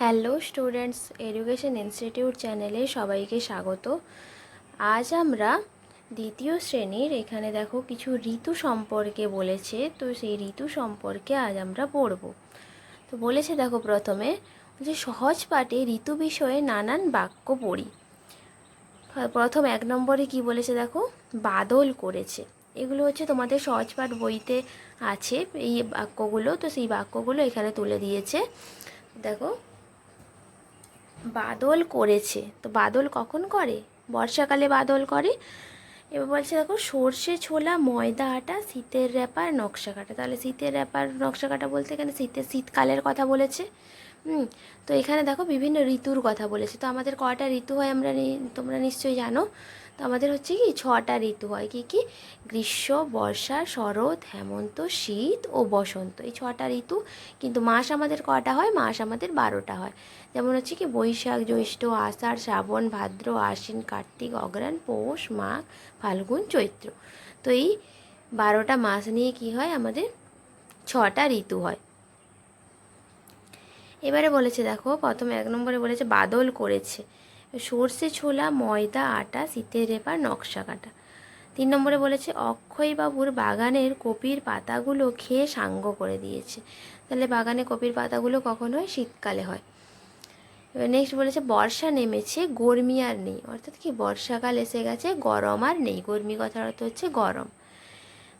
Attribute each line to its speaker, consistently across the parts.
Speaker 1: Hello students, education institute চ্যানেলে সবাইকে স্বাগত। আজ আমরা দ্বিতীয় শ্রেণির, এখানে দেখো কিছু ঋতু সম্পর্কে বলেছে, তো সেই ঋতু সম্পর্কে আজ আমরা পড়ব। তো বলেছে দেখো প্রথমে যে সহজ পাঠে ঋতু বিষয়ে নানান বাক্য পড়ি। প্রথম এক নম্বরে কি বলেছে দেখো? বাদল করেছে। এগুলো হচ্ছে তোমাদের সহজ পাঠ বইতে আছে, এই বাক্যগুলো, তো সেই বাক্যগুলো এখানে তুলে দিয়েছে। দেখো বাদল করেছে। তো বাদল কখন করে? বর্ষাকালে বাদল করে। এবার বলছে, দেখো, সর্ষে, ছোলা, ময়দা আটা, শীতের র্যাপার নকশা কাটা। তাহলে শীতের র্যাপার নকশা কাটা বলতে এখানে শীতের শীতকালের কথা বলেছে। হুম? তো এখানে দেখো, বিভিন্ন ঋতুর কথা বলেছে। তো আমাদের কটা ঋতু হয় আমরা তোমরা নিশ্চয়ই জানো। তো আমাদের হচ্ছে কি ছটা ঋতু হয়। কি কি? গ্রীষ্ম, বর্ষা, শরৎ, হেমন্ত, শীত ও বসন্ত। এই ছটা ঋতু কিন্তু মাস আমাদের কটা হয়? মাস আমাদের বারোটা হয়। যেমন হচ্ছে কি বৈশাখ, জ্যৈষ্ঠ, আষাঢ়, শ্রাবণ, ভাদ্র, আশ্বিন, কার্তিক অগ্রাণ পৌষ, মাঘ, ফাল্গুন, চৈত্র। তো এই বারোটা মাস নিয়ে কি হয়? আমাদের ছটা ঋতু হয়। এবারে বলেছে দেখো, প্রথমে এক নম্বরে বলেছে বাদল করেছে। সর্ষে, ছোলা, ময়দা, আটা, শীতের রেপা, নকশা কাটা। তিন নম্বরে বলেছে, অক্ষয়বাবুর বাগানের কপির পাতাগুলো খেয়ে সাঙ্গ করে দিয়েছে। তাহলে বাগানে কপির পাতাগুলো কখন হয়? শীতকালে হয়। এবার নেক্সট বলেছে, বর্ষা নেমেছে, গরমি আর নেই। অর্থাৎ কি, বর্ষাকাল এসে গেছে, গরম আর নেই। গরমি কথার অর্থ হচ্ছে গরম।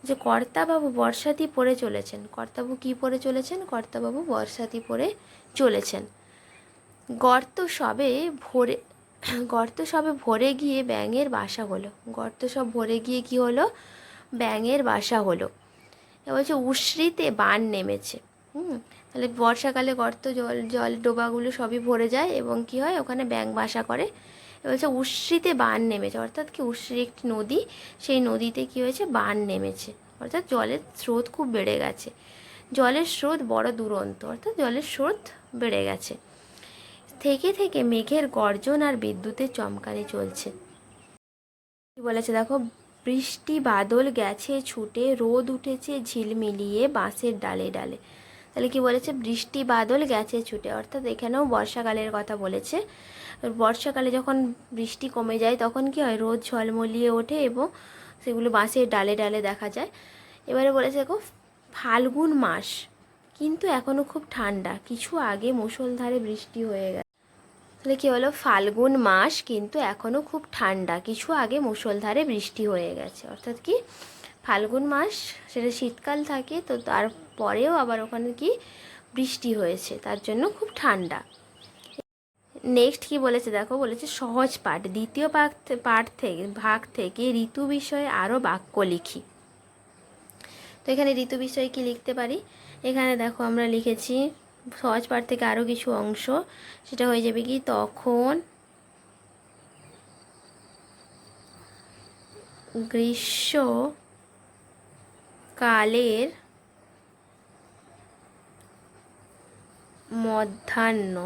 Speaker 1: যে কর্তাবাবু বর্ষাতি পরে চলেছেন। কর্তাবাবু কি পরে চলেছেন? কর্তাবাবু বর্ষাতি পরে চলেছেন। গর্ত সবে ভরে গর্ত সবে ভরে গিয়ে ব্যাঙের বাসা হলো। গর্ত সব ভরে গিয়ে কি হলো? ব্যাঙের বাসা হলো। এবার হচ্ছে উশ্রিতে বান নেমেছে। হুম, তাহলে বর্ষাকালে গর্ত, জল জল ডোবাগুলো সবই ভরে যায় এবং কি হয়? ওখানে ব্যাঙ বাসা করে। হচ্ছে উশ্রিতে বান নেমেছে। অর্থাৎ কি উশ্রি একটি নদী, সেই নদীতে কি হয়েছে? বান নেমেছে। অর্থাৎ জলের স্রোত খুব বেড়ে গেছে। জলের স্রোত বড় দুরন্ত। অর্থাৎ জলের স্রোত বেড়ে গেছে। থেকে থেকে মেঘের গর্জন আর বিদ্যুতের চমকানি চলছে। কি বলেছে দেখো? বৃষ্টি বাদল গেছে, ছুটে রোদ উঠেছে ঝিলমিলিয়ে বাঁশের ডালে ডালে। তাহলে কি বলেছে? বৃষ্টি বাদল গেছে, ছুটে। অর্থাৎ এখানেও বর্ষাকালের কথা বলেছে। বর্ষাকালে যখন বৃষ্টি কমে যায়, তখন কি হয়? রোদ ঝলমলিয়ে ওঠে এবং সেগুলো বাঁশের ডালে ডালে দেখা যায়। এবারে বলেছে দেখো, ফাল্গুন মাস। কিন্তু এখনও খুব ঠান্ডা। কিছু আগে মুষলধারে বৃষ্টি হয়ে গেছে। তাহলে কী হলো? ফাল্গুন মাস কিন্তু এখনও খুব ঠান্ডা। কিছু আগে মুষলধারে বৃষ্টি হয়ে গেছে। অর্থাৎ কি? ফাল্গুন মাস, সেটা শীতকাল থাকে, তো তারপরেও আবার ওখানে কি? বৃষ্টি হয়েছে। তার জন্য খুব ঠান্ডা। নেক্সট কি বলেছে? দেখো, বলেছে সহজ পাঠ। দ্বিতীয় পাঠ পাঠ থেকে, ভাগ থেকে ঋতু বিষয়ে আরও বাক্য লিখি। তো এখানে ঋতু বিষয়ে কি লিখতে পারি? এখানে দেখো আমরা লিখেছি সহজ পাঠ থেকে আরও কিছু অংশ। সেটা হয়ে যাবে কি তখন গ্রীষ্মকালের মধ্যাহ্ন।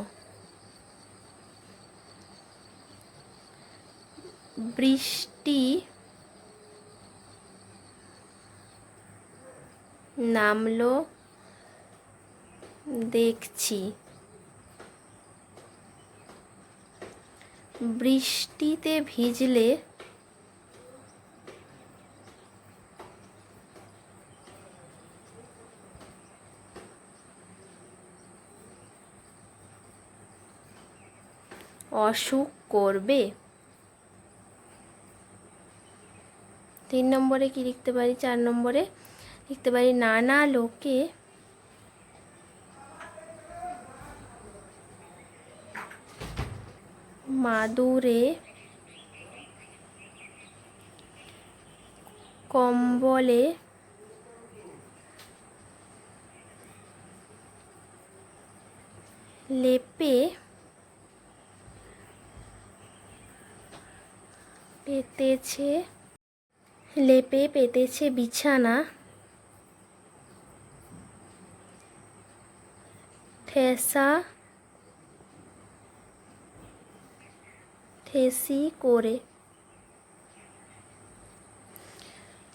Speaker 1: বৃষ্টি নামলো দেখছি। বৃষ্টিতে ভিজলে অসুখ করবে। তিন নম্বরে কি লিখতে পারি? চার নম্বরে লিখতে পারি, নানা লোকে মাদুরে কম্বলে লেপে পেতেছে লেপে পেতেছে বিছানা ঠেসা ঠেসি করে।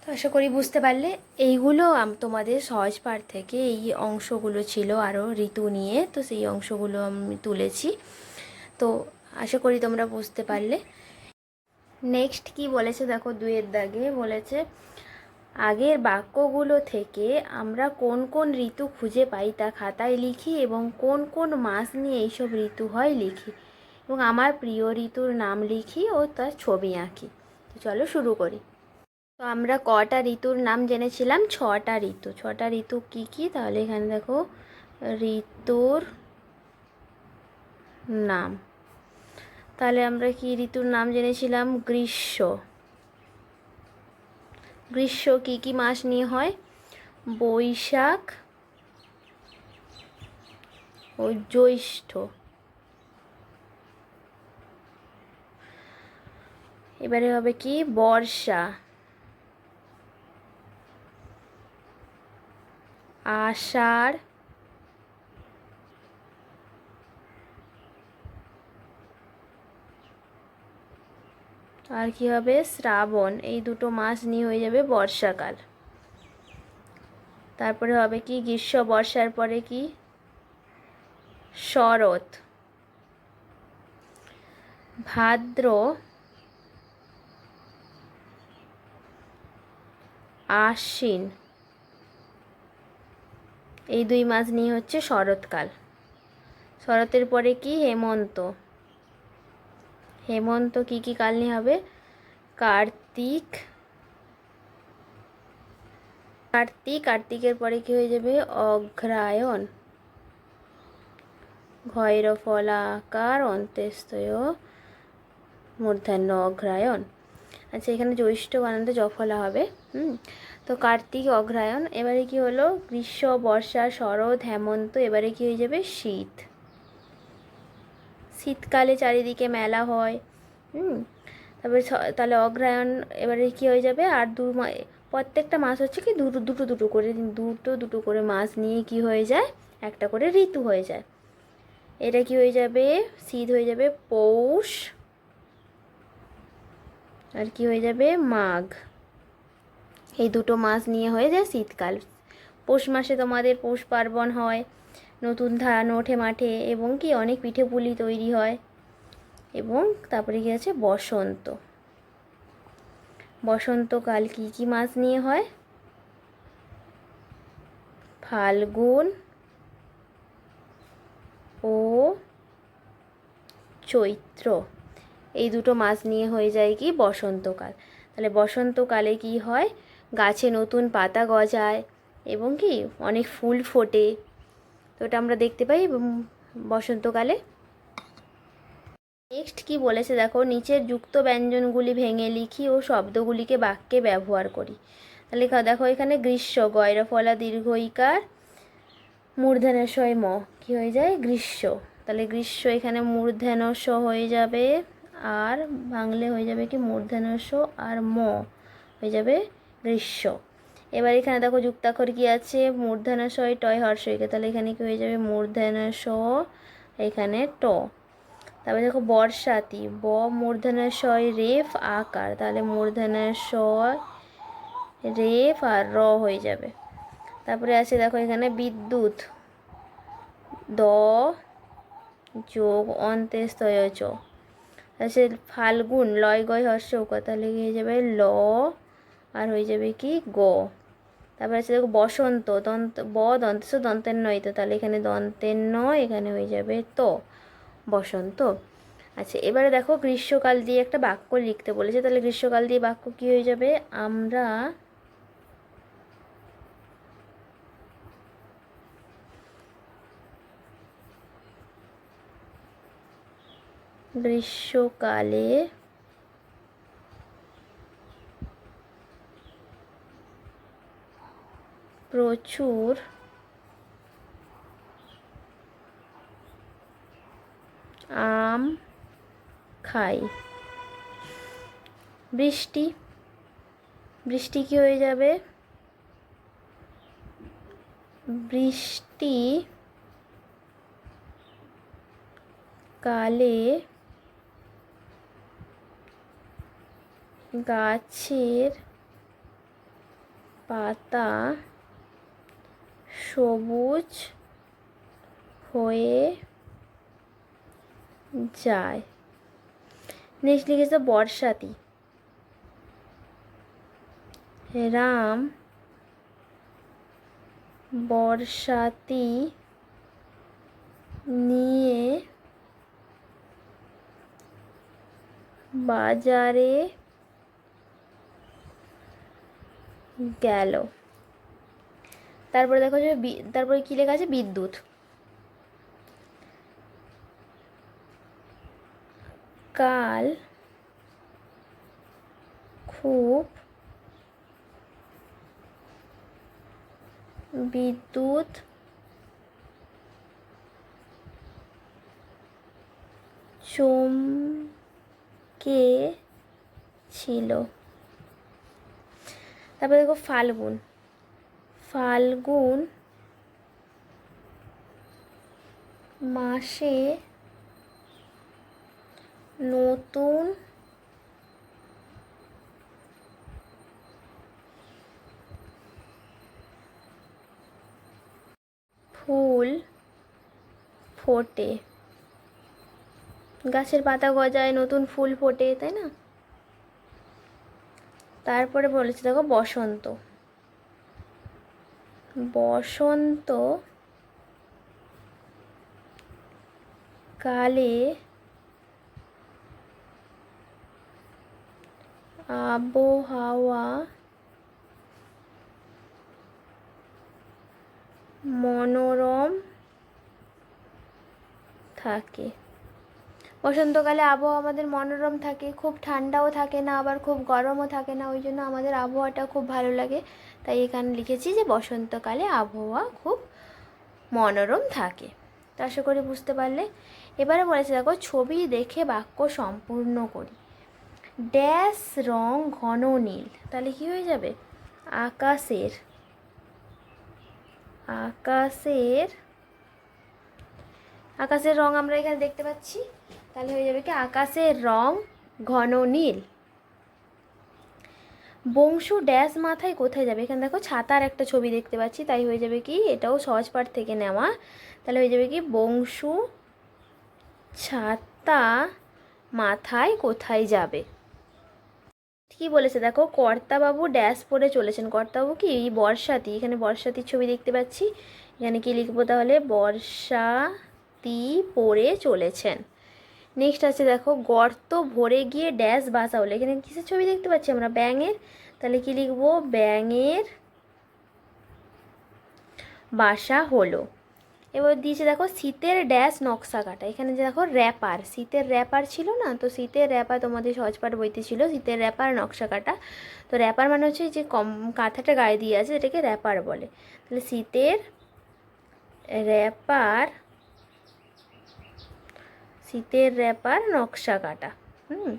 Speaker 1: তো আশা করি বুঝতে পারলে এইগুলো তোমাদের সহজ পাঠ থেকে এই অংশগুলো ছিল আরও ঋতু নিয়ে, তো সেই অংশগুলো আমি তুলেছি। তো আশা করি তোমরা বুঝতে পারলে। নেক্সট কি বলেছে দেখো দুয়ের দাগে? বলেছে, আগের বাক্যগুলো থেকে আমরা কোন কোন ঋতু খুঁজে পাই তা খাতায় লিখি এবং কোন কোন মাস নিয়ে এইসব ঋতু হয় লিখি। এবং আমার প্রিয় ঋতুর নাম লিখি ও তার ছবি আঁকি। তো চলো শুরু করি। তো আমরা কটা ঋতুর নাম জেনেছিলাম? ছটা ঋতু। ছটা ঋতু কি কি? তাহলে এখানে দেখো, ঋতুর নাম। তাহলে আমরা কি ঋতুর নাম জেনেছিলাম? গ্রীষ্ম। গ্রীষ্ম কি কি মাস নিয়ে হয়? বৈশাখ ও জ্যৈষ্ঠ। এবারে হবে কি? বর্ষা। আষাঢ়। আর কি হবে? শ্রাবণ। এই দুটো মাস নিয়ে হয়ে যাবে বর্ষাকাল। তারপরে হবে কি? গ্রীষ্ম, বর্ষার পরে কি? শরৎ। ভাদ্র আশ্বিন। এই দুই মাস নিয়ে হচ্ছে শরৎকাল। শরতের পরে কি? হেমন্ত। হেমন্ত কি কি কাল নিয়ে হবে? কার্তিক। কার্তিক, কার্তিকের পরে কি হয়ে যাবে? অঘ্রায়ণ ঘয়ের ফলাকার অন্ত্যেস্তয় মূর্ধান্য অঘ্রায়ণ আচ্ছা এখানে জ্যৈষ্ঠ বানানতে জফলা হবে। হুম, তো কার্তিক অঘ্রায়ণ এবারে কি হলো? গ্রীষ্ম, বর্ষা, শরৎ, হেমন্ত, এবারে কি হয়ে যাবে? শীত। শীতকালে চারিদিকে মেলা হয়, হুম, তারপরে তাহলে অগ্রায়ণ এবারে কি হয়ে যাবে? আর দু প্রত্যেকটা মাস হচ্ছে কি দুটো দুটো দুটো করে, দুটো দুটো করে মাস নিয়ে কি হয়ে যায়? একটা করে ঋতু হয়ে যায়। এটা কি হয়ে যাবে? শীত হয়ে যাবে, পৌষ, আর কি হয়ে যাবে? মাঘ। এই দুটো মাস নিয়ে হয়ে যায় শীতকাল। পৌষ মাসে তোমাদের পৌষ পার্বণ হয়, নতুন ধান ওঠে মাঠে এবং কি অনেক পিঠে পুলি তৈরি হয় এবং তারপরে কি আছে? বসন্ত। বসন্তকাল কি কি মাস নিয়ে হয়? ফাল্গুন ও চৈত্র। এই দুটো মাস নিয়ে হয়ে যায় কি? বসন্তকাল। তাহলে বসন্তকালে কি হয়? গাছে নতুন পাতা গজায় এবং কি অনেক ফুল ফোটে। তো ওটা আমরা দেখতে পাই বসন্তকালে। নেক্সট কি বলেছে দেখো, নিচের যুক্ত ব্যঞ্জনগুলি ভেঙে লিখি ও শব্দগুলিকে বাক্যে ব্যবহার করি। তাহলে দেখো এখানে গ্রীষ্ম, গয়রফলা দীর্ঘইকার মূর্ধন্যশয়, ম। কি হয়ে যায়? গ্রীষ্ম। তাহলে গ্রীষ্ম এখানে মূর্ধন্যস হয়ে যাবে আর বাংলে হয়ে যাবে কি? মূর্ধন্যস আর ম হয়ে যাবে গ্রীষ্ম এবার এখানে দেখো যুক্তাক্ষর কি আছে? মূর্ধন্যশয়, টয় হর্ষ হর্ষইকে। তাহলে এখানে কি হয়ে যাবে? মূর্ধন্যস এখানে ট। তারপরে দেখো বর্ষাতি। ব, মূর্ধন্যশয়, রেফ, আকার। তাহলে মূর্ধন্যশয়, রেফ আর র হয়ে যাবে। তারপরে আছে দেখো এখানে বিদ্যুৎ। দ, যোগ অন্ত্যেস্তয় চ। আছে ফাল্গুন লয় গয় হর্ষ তাহলে হয়ে যাবে? ল আর হয়ে যাবে কি গ। তারপরে আছে দেখো বসন্ত, দন্ত, ব দন্তেস দন্তের নয় তো, তাহলে এখানে দন্তের নয়, এখানে হয়ে যাবে তো, বসন্ত। আচ্ছা এবারে দেখো গ্রীষ্মকাল দিয়ে একটা বাক্য লিখতে বলেছে, তাহলে গ্রীষ্মকাল দিয়ে বাক্য কি হয়ে যাবে? আমরা গ্রীষ্মকালে প্রচুর। আম খাই। বৃষ্টি। বৃষ্টি কি হয়ে যাবে? বৃষ্টি কালে গাছের পাতা সবুজ হয়ে যায়। নেক্সট লিখেছে বর্ষাতি। রাম বর্ষাতি নিয়ে বাজারে গেল। তারপরে দেখো যে তারপরে কি লেখা আছে? বিদ্যুৎ। কাল খুব বিদ্যুৎ চমকে ছিল। তারপরে দেখো ফাল্গুন। ফাল্গুন মাসে নতুন ফুল ফোটে। গাছের পাতা গজায়, নতুন ফুল ফোটে, তাই না? তারপরে বলেছে, দেখো, বসন্ত। বসন্ত কালে আবহাওয়া মনোরম থাকে। বসন্তকালে আবহাওয়া আমাদের মনোরম থাকে, খুব ঠান্ডাও থাকে না, আবার খুব গরমও থাকে না, ওই জন্য আমাদের আবহাওয়াটা খুব ভালো লাগে। তাই এখানে লিখেছি যে বসন্তকালে আবহাওয়া খুব মনোরম থাকে। তো আশা করি বুঝতে পারলে। এবারে বলেছে, দেখো, ছবি দেখে বাক্য সম্পূর্ণ করি। ড্যাশ রং ঘন নীল। তাহলে কি হয়ে যাবে? আকাশের আকাশের আকাশের রং আমরা এখানে দেখতে পাচ্ছি। তাহলে হয়ে যাবে কি? আকাশের রং ঘন নীল। বংশু ড্যাশ মাথায় কোথায় যাবে? এখানে দেখো ছাতার একটা ছবি দেখতে পাচ্ছি, তাই হয়ে যাবে কি এটাও সহজ পাঠ থেকে নেওয়া। তাহলে হয়ে যাবে কি বংশু ছাতা মাথায় কোথায় যাবে? কি বলেছে, দেখো কর্তাবাবু ড্যাশ পরে চলেছেন। কর্তাবাবু কি বর্ষাতি, এখানে বর্ষাতির ছবি দেখতে পাচ্ছি। এখানে কি লিখব তাহলে? বর্ষাতি পরে চলেছেন। নেক্সট আছে দেখো, গর্ত ভরে গিয়ে ড্যাশ বাসা হলো এখানে কিসের ছবি দেখতে পাচ্ছি আমরা? ব্যাঙের? তাহলে কি লিখব? ব্যাঙের বাসা হলো। এবার দিয়েছে দেখো, শীতের ড্যাশ নকশা কাটা। এখানে যে দেখো র্যাপার শীতের র্যাপার ছিল না? তো শীতের র্যাপার তোমাদের সহজপাঠ বইতে ছিল, শীতের র্যাপার নকশা কাটা। তো র্যাপার মানে হচ্ছে যে কম, কাঁথাটা গায়ে দিয়ে আছে, এটাকে র্যাপার বলে। তাহলে শীতের র্যাপার শীতের র্যাপার নকশা কাটা। হুম?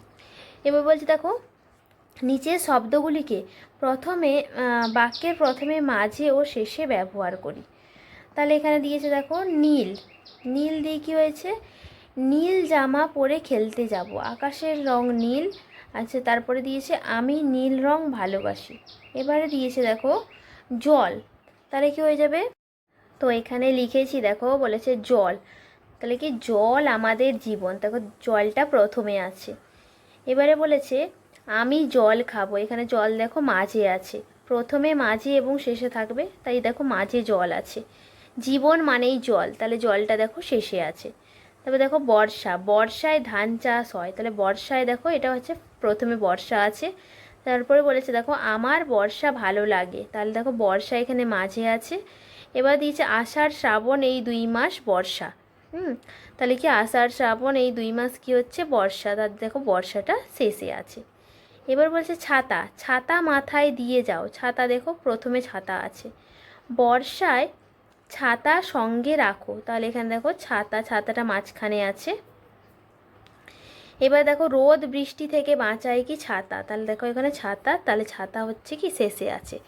Speaker 1: এবার বলছি, দেখো, নিচের শব্দগুলিকে প্রথমে বাক্যের প্রথমে, মাঝে ও শেষে ব্যবহার করি। তাহলে এখানে দিয়েছে, দেখো, নীল। নীল দিয়ে কী হয়েছে? নীল জামা পরে খেলতে যাব। আকাশের রং নীল। আচ্ছা তারপরে দিয়েছে, আমি নীল রং ভালোবাসি। এবারে দিয়েছে, দেখো, জল। তাহলে কি হয়ে যাবে? তো এখানে লিখেছি, দেখো, বলেছে জল। তাহলে কি জল আমাদের জীবন? দেখো জলটা প্রথমে আছে। এবারে বলেছে, আমি জল খাব। এখানে জল দেখো মাঝে আছে। প্রথমে মাঝে এবং শেষে থাকবে, তাই দেখো মাঝে জল আছে। জীবন মানেই জল, তাহলে জলটা দেখো শেষে আছে। তারপরে দেখো বর্ষা, বর্ষায় ধান চাষ হয়। তাহলে বর্ষায় দেখো এটা হচ্ছে প্রথমে বর্ষা আছে। তারপরে বলেছে, দেখো আমার বর্ষা ভালো লাগে। তাহলে দেখো বর্ষা এখানে মাঝে আছে। এবার দিয়েছে, আষাঢ়, শ্রাবণ এই দুই মাস বর্ষা। হুম, তাহলে কি আষাঢ় শ্রাবণ এই দুই মাস কি হচ্ছে? বর্ষা। তার দেখো বর্ষাটা শেষে আছে। এবার বলছে ছাতা। ছাতা মাথায় দিয়ে যাও। ছাতা দেখো প্রথমে ছাতা আছে। বর্ষায় ছাতা সঙ্গে রাখো। তাহলে এখানে দেখো ছাতা, ছাতাটা মাঝখানে আছে। এবার দেখো রোদ বৃষ্টি থেকে বাঁচায় কি ছাতা? তাহলে দেখো এখানে ছাতা। তাহলে ছাতা হচ্ছে কি শেষে আছে।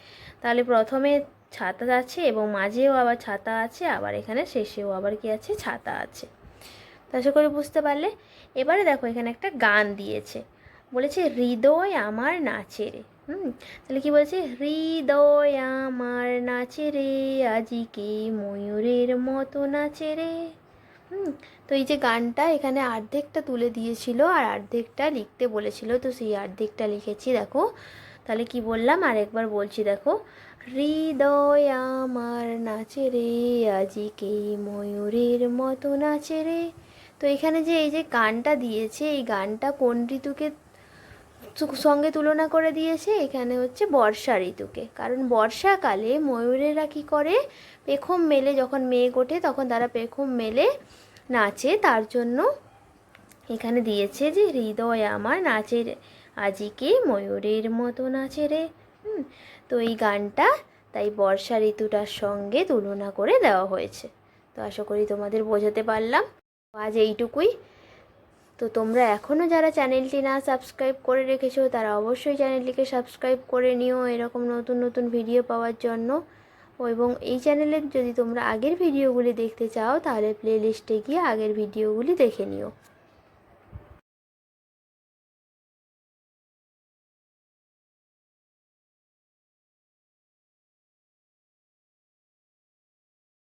Speaker 1: তাহলে প্রথমে ছাতা আছে এবং মাঝেও আবার ছাতা আছে, আবার এখানে শেষেও আবার কি আছে? ছাতা আছে। তো আশা করি বুঝতে পারলে। এবারে দেখো এখানে একটা গান দিয়েছে। বলেছে, হৃদয় আমার নাচে রে। হুম? তাহলে কি বলছে? হৃদয় আমার নাচে রে, আজিকে ময়ূরের মতো নাচে রে। হুম? তো এই যে গানটা এখানে অর্ধেকটা তুলে দিয়েছিল আর অর্ধেকটা লিখতে বলেছিল। তো সেই অর্ধেকটা লিখেছি, দেখো। তাহলে কি বললাম? আর একবার বলছি, দেখো। হৃদয় আমার নাচে রে আজিকে ময়ূরের মতো নাচে রে। তো এখানে যে এই যে গানটা দিয়েছে এই গানটা কোন ঋতুকে সঙ্গে তুলনা করে দিয়েছে? এখানে হচ্ছে বর্ষা ঋতুকে। কারণ বর্ষাকালে ময়ূরেরা কী করে? পেখম মেলে যখন মেঘ ওঠে তখন তারা পেখম মেলে নাচে। তার জন্য এখানে দিয়েছে যে হৃদয় আমার নাচের আজিকে ময়ূরের মতো নাচে রে। হুম, তো এই গানটা তাই বর্ষা ঋতুটার সঙ্গে তুলনা করে দেওয়া হয়েছে। তো আশা করি তোমাদের বোঝাতে পারলাম। আজ এইটুকুই। তো তোমরা এখনও যারা চ্যানেলটি না সাবস্ক্রাইব করে রেখেছো, তারা অবশ্যই চ্যানেলটিকে সাবস্ক্রাইব করে নিও এরকম নতুন নতুন ভিডিও পাওয়ার জন্য। এবং এই চ্যানেলের যদি তোমরা আগের ভিডিওগুলি দেখতে চাও, তাহলে প্লে লিস্টে গিয়ে আগের ভিডিওগুলি দেখে নিও।